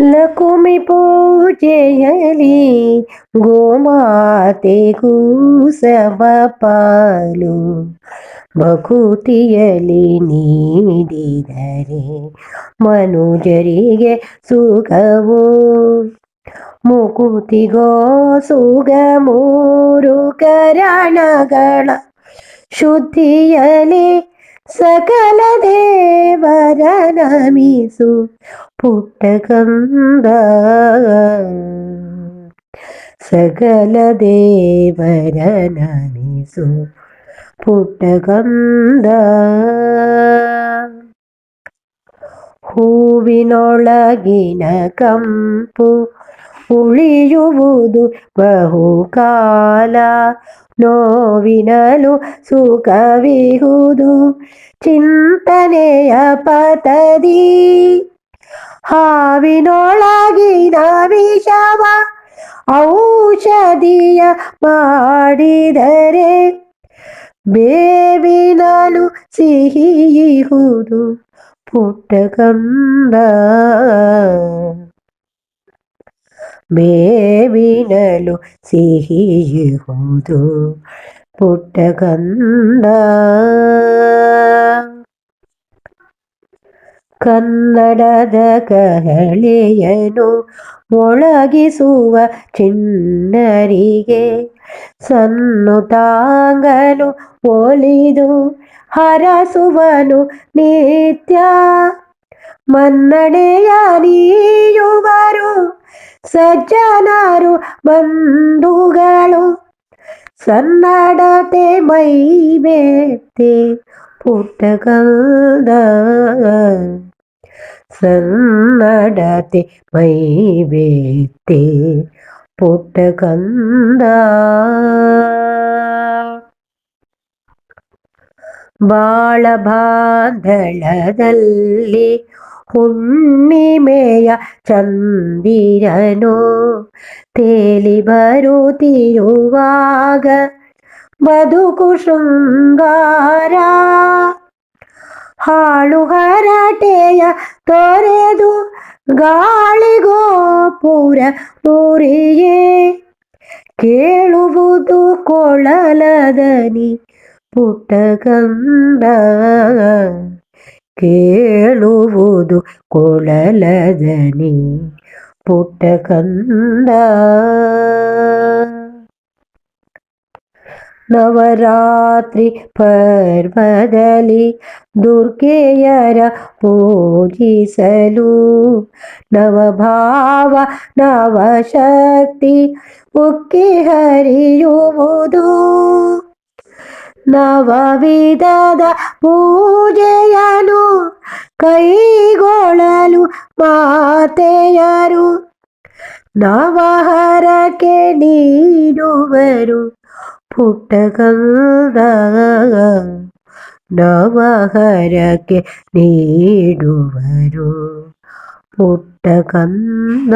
ಲಕುಮಿ ಪೂಜೆಯಲಿ ಗೋಮಾತೆಗೂ ಪಾಲು. ಬಕುತಿಯಲಿ ನೀಡಿದರೆ ಮನುಜರಿಗೆ ಸುಖವು. ಮುಕುತಿಗೋ ಸುಗ ಮೂರು ಕರಣಗಳ ಶುದ್ಧಿಯಲಿ ಸಕಲ ದೇವರ ನಮಿಸು ಪುಟ್ಟಕಂದ ಸಕಲ ದೇವರ ನಮಿಸು ಪುಟ್ಟಕಂದ ಹೂವಿನೊಳಗಿನ ಕಂಪು ಉಳಿಯುವುದು ಬಹುಕಾಲ. ನೋವಿನಲು ಸುಖವಿಹುದು ಚಿಂತನೆಯ ಪತದಿ ಹಾವಿನೊಳಗಿನ ವಿಷವ ಔಷಧಿಯ ಮಾಡಿದರೆ ಬೇವಿನಲು ಸಿಹಿಯುವುದು ಪುಟ್ಟಕಂದ ಬೇವಿನಲು ಸಿಹಿಯುವುದು ಪುಟ್ಟಕಂದ ಕನ್ನಡದ ಕಹಳೆಯನು ಮೊಳಗಿಸುವ ಚಿನ್ನರಿಗೆ ಸನ್ನು ತಾಂಗನು ಒಲಿದು ಹರಸುವನು ನಿತ್ಯ ಮನ್ನಣೆಯ ನೀಯುವರು. ಸಜ್ಜನರು ಬಂಧುಗಳು ಸನ್ನಡತೆ ಮೈ ಬೇತೆ ಪುಟ್ಟಕಲ್ದ ಸನ್ನಡತೆ ಮೈ ಬೇತೆ ಪುಟ್ಟಕಂದ ಬಾಳ ಬಾಂಧಳದಲ್ಲಿ ಹುಣ್ಣಿಮೆಯ ಚಂದಿರನು. ತೇಲಿ ಬರುತ್ತಿರುವಾಗ ಬದುಕು ಶೃಂಗಾರ ಹಾಳು ಹರಟೆಯ ತೊರೆದು ಗಾಳಿಗೋಪುರ ಪುರಿಯೇ ಕೇಳುವುದು ಕೊಳಲದನಿ ಪುಟ್ಟಗಂಧ. ಕೇಳುವುದು ಕೊಳಲದನಿ ಪುಟ್ಟಕಂದ ನವರಾತ್ರಿ ಪರ್ವದಲ್ಲಿ ದುರ್ಗೆಯರ ಪೂಜಿಸಲು ನವಭಾವ ನವಶಕ್ತಿ ಉಕ್ಕಿ ಹರಿಯುವುದು. ನವವಿಧದ ಪೂಜೆಯನು ಕೈಗೊಳ್ಳಲು ಮಾತೆಯರು ನವಹರಕ್ಕೆ ನೀಡುವರು ಪುಟ್ಟಕಂದ ನವಹರಕ್ಕೆ ನೀಡುವರು ಪುಟ್ಟಕಂದ